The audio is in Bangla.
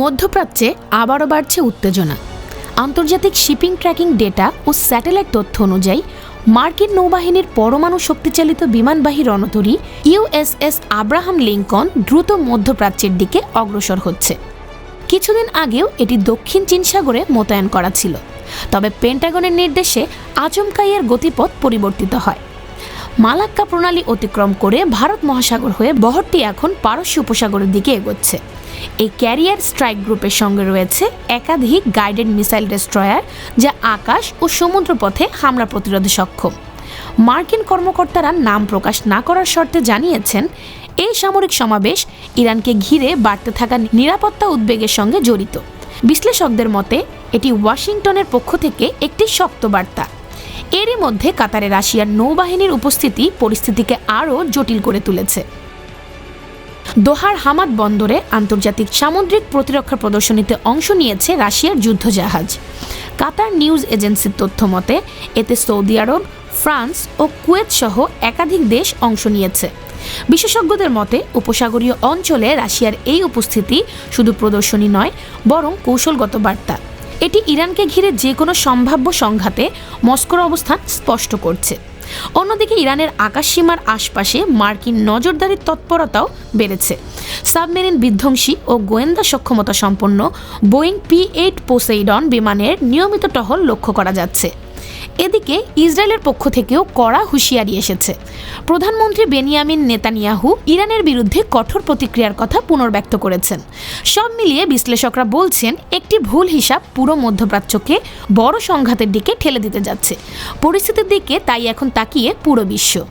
মধ্যপ্রাচ্যে আবারও বাড়ছে উত্তেজনা। আন্তর্জাতিক শিপিং ট্র্যাকিং ডেটা ও স্যাটেলাইট তথ্য অনুযায়ী, মার্কিন নৌবাহিনীর পরমাণু শক্তিচালিত বিমানবাহী রণতরী ইউএসএস আব্রাহাম লিঙ্কন দ্রুত মধ্যপ্রাচ্যের দিকে অগ্রসর হচ্ছে। কিছুদিন আগেও এটি দক্ষিণ চীন সাগরে মোতায়েন করা ছিল। তবে পেন্টাগনের নির্দেশে আচমকাই এর গতিপথ পরিবর্তিত হয়। মালাক্কা প্রণালী অতিক্রম করে ভারত মহাসাগর হয়ে বহরটি এখন পারস্য উপসাগরের দিকে এগোচ্ছে। এই ক্যারিয়ার স্ট্রাইক গ্রুপের সঙ্গে রয়েছে একাধিক গাইডেড মিসাইল ডেস্ট্রয়ার যা আকাশ ও সমুদ্রপথে হামলা প্রতিরোধে সক্ষম। মার্কিন কর্মকর্তারা নাম প্রকাশ না করার শর্তে জানিয়েছেন, এই সামরিক সমাবেশ ইরানকে ঘিরে বাড়তে থাকা নিরাপত্তা উদ্বেগের সঙ্গে জড়িত। বিশ্লেষকদের মতে, এটি ওয়াশিংটনের পক্ষ থেকে একটি শক্ত বার্তা। এরই মধ্যে কাতারে রাশিয়ার নৌবাহিনীর উপস্থিতি পরিস্থিতিকে আরও জটিল করে তুলেছে। দোহার হামাদ বন্দরে আন্তর্জাতিক সামুদ্রিক প্রতিরক্ষা প্রদর্শনীতে অংশ নিয়েছে রাশিয়ার যুদ্ধজাহাজ। কাতার নিউজ এজেন্সির তথ্য মতে, এতে সৌদি আরব, ফ্রান্স ও কুয়েত সহ একাধিক দেশ অংশ নিয়েছে। বিশেষজ্ঞদের মতে, উপসাগরীয় অঞ্চলে রাশিয়ার এই উপস্থিতি শুধু প্রদর্শনী নয়, বরং কৌশলগত বার্তা। এটি ইরানকে ঘিরে যে কোনো সম্ভাব্য সংঘাতে মস্কোর অবস্থান স্পষ্ট করছে। অন্যদিকে ইরানের আকাশসীমার আশপাশে মার্কিন নজরদারির তৎপরতাও বেড়েছে। সাবমেরিন বিধ্বংসী ও গোয়েন্দা সক্ষমতা সম্পন্ন বোয়িং পি এইট পোসেইডন বিমানের নিয়মিত টহল লক্ষ্য করা যাচ্ছে। এদিকে ইসরায়েলের পক্ষ থেকেও কড়া হুঁশিয়ারি এসেছে। প্রধানমন্ত্রী বেনিয়ামিন নেতানিয়াহু ইরানের বিরুদ্ধে কঠোর প্রতিক্রিয়ার কথা পুনর্ব্যক্ত করেছেন। সব মিলিয়ে বিশ্লেষকরা বলছেন, একটি ভুল হিসাব পুরো মধ্যপ্রাচ্যকে বড় সংঘাতের দিকে ঠেলে দিতে যাচ্ছে। পরিস্থিতির দিকে তাই এখন তাকিয়ে পুরো বিশ্ব।